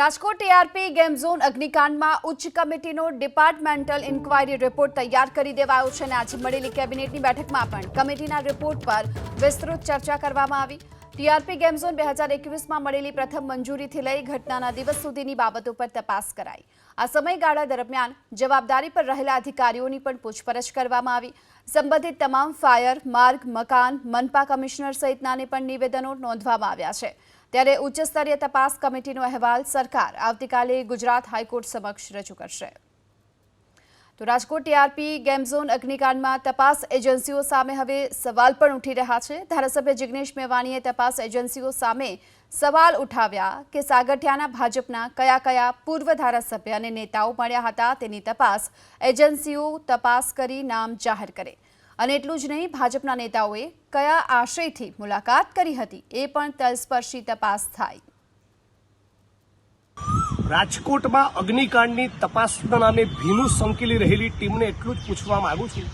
Rajkot TRP game zone અગ્નિકાંડમાં ઉચ્ચ કમિટીનો ડિપાર્ટમેન્ટલ ઇન્ક્વાયરી રિપોર્ટ તૈયાર કરી દેવાયો છે અને આજે મળેલી કેબિનેટની બેઠકમાં પણ કમિટીના રિપોર્ટ પર વિસ્તૃત ચર્ચા કરવામાં આવી. ટીઆરપી ગેમ ઝોન બે હજાર એકવીસમાં મળેલી પ્રથમ મંજૂરીથી લઈ ઘટનાના દિવસ સુધીની બાબતો પર તપાસ કરાઈ. આ સમયગાળા દરમિયાન જવાબદારી પર રહેલા અધિકારીઓની પણ પૂછપરછ કરવામાં આવી. સંબંધિત તમામ ફાયર, માર્ગ, મકાન, મનપા કમિશનર સહિતનાને પણ નિવેદનો નોંધવામાં આવ્યા છે. ત્યારે ઉચ્ચ સ્તરીય તપાસ કમિટીનો અહેવાલ સરકાર આવતીકાલે ગુજરાત હાઈકોર્ટ સમક્ષ રજૂ કરશે. તો રાજકોટ ટીઆરપી ગેમ ઝોન અગ્નિકાંડમાં તપાસ એજન્સીઓ સામે હવે સવાલ પણ ઉઠી રહ્યા છે. ધારાસભ્ય જિગ્નેશ મેવાણીએ તપાસ એજન્સીઓ સામે સવાલ ઉઠાવ્યા કે સાગઠિયાના ભાજપના કયા કયા પૂર્વ ધારાસભ્ય અને નેતાઓ મળ્યા હતા તેની તપાસ એજન્સીઓ તપાસ કરી નામ જાહેર કરે. અને એટલું જ નહીં, ભાજપના નેતાઓએ કયા આશયથી મુલાકાત કરી હતી એ પણ તલસ્પર્શી તપાસ થાય. રાજકોટમાં અગ્નિકાંડની તપાસના નામે ભીનું સંકેલી રહેલી ટીમને એટલું જ પૂછવા માંગુ છું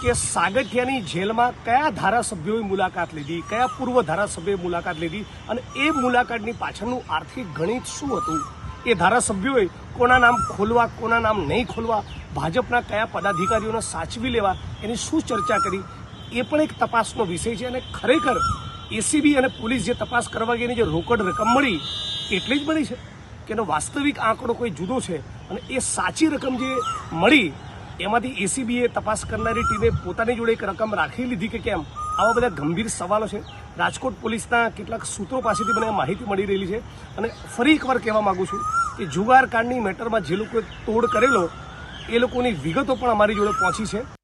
કે સાગઠિયાની જેલમાં કયા ધારાસભ્યોએ મુલાકાત લીધી, કયા પૂર્વ ધારાસભ્યોએ મુલાકાત લીધી અને એ મુલાકાતની પાછળનું આર્થિક ગણિત શું હતું? એ ધારાસભ્યોએ કોના નામ ખોલવા, કોના નામ નહીં ખોલવા ભાજપના કયા પદાધિકારીઓને સાચવી લેવા એની શું ચર્ચા કરી, એ પણ એક તપાસનો વિષય છે અને ખરેખર એસીબી અને પોલીસ જે તપાસ કરવા ગઈ એની જે રોકડ રકમ મળી, એટલી જ મળી છે કે એનો વાસ્તવિક આંકડો કોઈ જુદો છે અને એ સાચી રકમ જે મળી, એમાંથી એસીબીએ તપાસ કરનારી ટીમે પોતાની જોડે એક રકમ રાખી લીધી કે કેમ, આવા બધા ગંભીર સવાલો છે. રાજકોટ પોલીસના કેટલાક સૂત્રો પાસેથી મને માહિતી મળી રહેલી છે અને ફરી એકવાર કહેવા માગું છું કે જુગારકાંડની મેટરમાં જે લોકોએ તોડ કરેલો એ લોકોની વિગતો પણ અમારી જોડે પહોંચી છે.